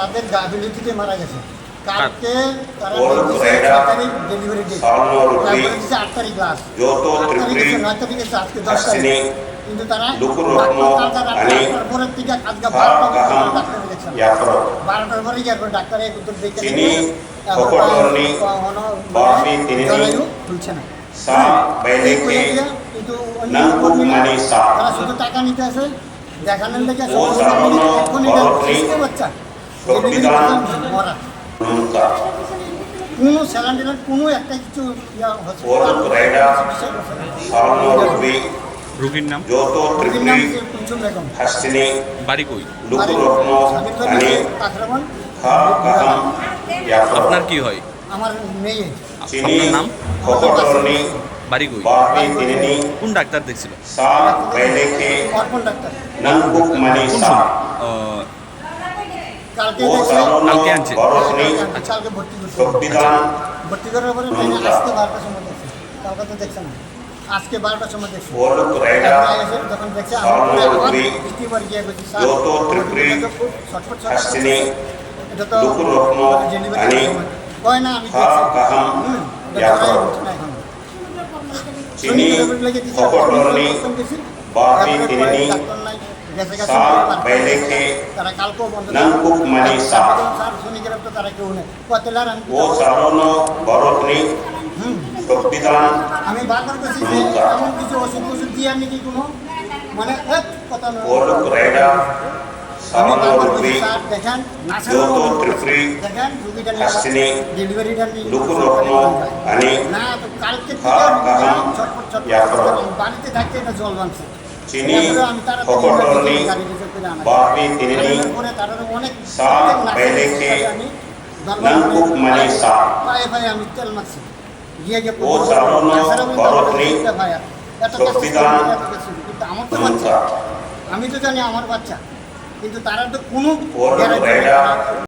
তাদের গাফিলিটিতে মারা গেছে। কালকে তারা ওর দিয়েছে এটা ছয় তারিখ ডেলিভারি ডেট তারপরে দিচ্ছে আট তারিখ লাস্ট আট তারিখ ত্রিপুরী নয় তারিখ দিচ্ছে, আজকে দশ তারিখ। কিন্তু তারা ডাক্তার রাত আনি আটটার পরের থেকে আজকে বারোটা পর্যন্ত ডাক্তার দেখছেন বারোটার পরে গিয়ে একবার ডাক্তারে উত্তর দেখে চিনি, এখন ফকটরনি, কোনো- বাফি তিনিনি, জরায়ু খুলছে না। কিন্তু অন্য কর্মীরা তারা শুধু টাকা নিতে আসে দেখানোর লেগে বাচ্চা? সংবিধান কোনো স্যালান্ডিনার কোনো একটা কিছু রোগীর নাম যত ত্রিপুরী হাসিনী বাড়ি কই? লুকুরত্ন আপনার কি হয় আমার মেয়ে চিনি আপনার নাম ফকটরনি বাড়ি কই কোন ডাক্তার? দেখছিল ডাক্তার নানকুক মানি কোন সা সময়? আহ, কালকে আনছে। কালকে ভর্তি ভর্তি করার পরে আজকে বারোটার সময় দেখছে কালকে তো দেখছে না আজকে বারোটার সময় দেখছে যখন দেখছে আমার গিয়ে গেছে ছটফট এটা তো ডেলিভারি কয় না আমি দেখছি হচ্ছে না এখন। চিনি শনি লেগে দিছে, ফকটরনি প্রথম গেছি, বাফি তারপরে তিনিনি ডাক্তার নাই, গেছে গেছে সা বলে বার করে বাইলেকে তারা কালকেও বন্ধ করে নানকুক মানি সা স্যার শনিগ্রাম তো তারা কেউ নেই কতেলার আমি ও সারণ বরফনি হুম সংবিধান আমি বারবার বলছি যে এমন কিছু ওষুধ ওষুধ দিয়ে নাকি কোনো মানে এক কথা নয় ওলুক রাইডা আমি সরণ বারবার বলছি রূপী স্যার দেখেন নাচের যত মতো ত্রিপুরী দেখেন রুগীটা হাসিনী ডেলিভারিটা নিয়ে লুকুরত্ন আনি না তো কালকে খা থেকে কাহাম ছটফট ছটফট ইয়াফর। করে বাড়িতে থাকতে এটা জল বানছে চিনি পরে তারা অনেক সা দরবার নানকুক করে মানি সা ও আমার তো বাচ্চা আমি তো জানি আমার বাচ্চা কিন্তু তারা তো কোনো